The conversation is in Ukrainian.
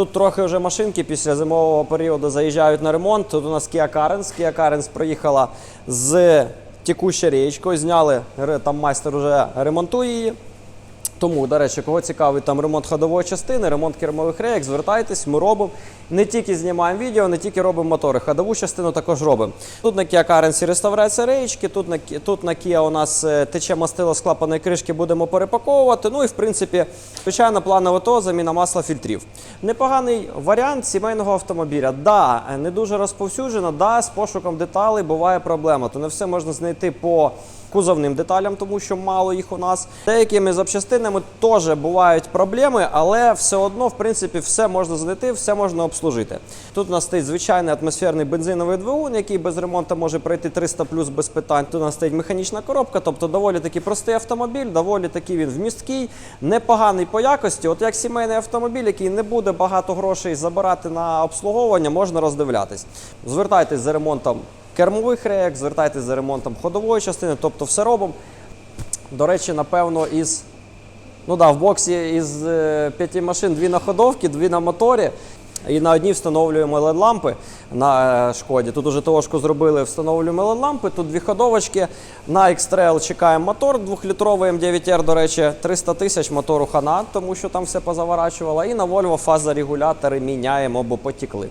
тут трохи вже машинки після зимового періоду заїжджають на ремонт. Тут у нас Kia Carens. Kia Carens проїхала з текущою річкою, зняли, там майстер вже ремонтує її. Тому, до речі, кого цікавить там ремонт ходової частини, ремонт кермових рейок, звертайтесь, ми робимо. Не тільки знімаємо відео, не тільки робимо мотори, ходову частину також робимо. Тут на Kia Carens реставрація реєчки, тут на, тут на Kia у нас е, тече мастило з клапаної кришки, будемо перепаковувати. Ну і в принципі, звичайно, планове то заміна масла фільтрів. Непоганий варіант сімейного автомобіля. Да, не дуже розповсюджено, да, з пошуком деталей буває проблема. То не все можна знайти по кузовним деталям, тому що мало їх у нас. Деякими запчастинами теж бувають проблеми, але все одно, в принципі, все можна знайти, все можна обслужити. Тут у нас стоїть звичайний атмосферний бензиновий двигун, який без ремонту може пройти 300 плюс без питань. Тут у нас стоїть механічна коробка, тобто доволі таки простий автомобіль, доволі таки він вмісткий, непоганий по якості. От як сімейний автомобіль, який не буде багато грошей забирати на обслуговування, можна роздивлятись. Звертайтесь за ремонтом кермових рейок, звертайтесь за ремонтом ходової частини, тобто все робимо. До речі, напевно, із ну да, в боксі із е, п'яти машин дві на ходовці, дві на моторі. І на одній встановлюємо LED-лампи на е, шкоді. Тут уже ТОшку зробили, встановлюємо LED-лампи. Тут дві ходовочки. На X-Trail чекаємо мотор 2-літровий М9R, до речі, 300 тисяч мотору хана, тому що там все позаворачувало. І на Volvo фазорегулятори міняємо, бо потікли.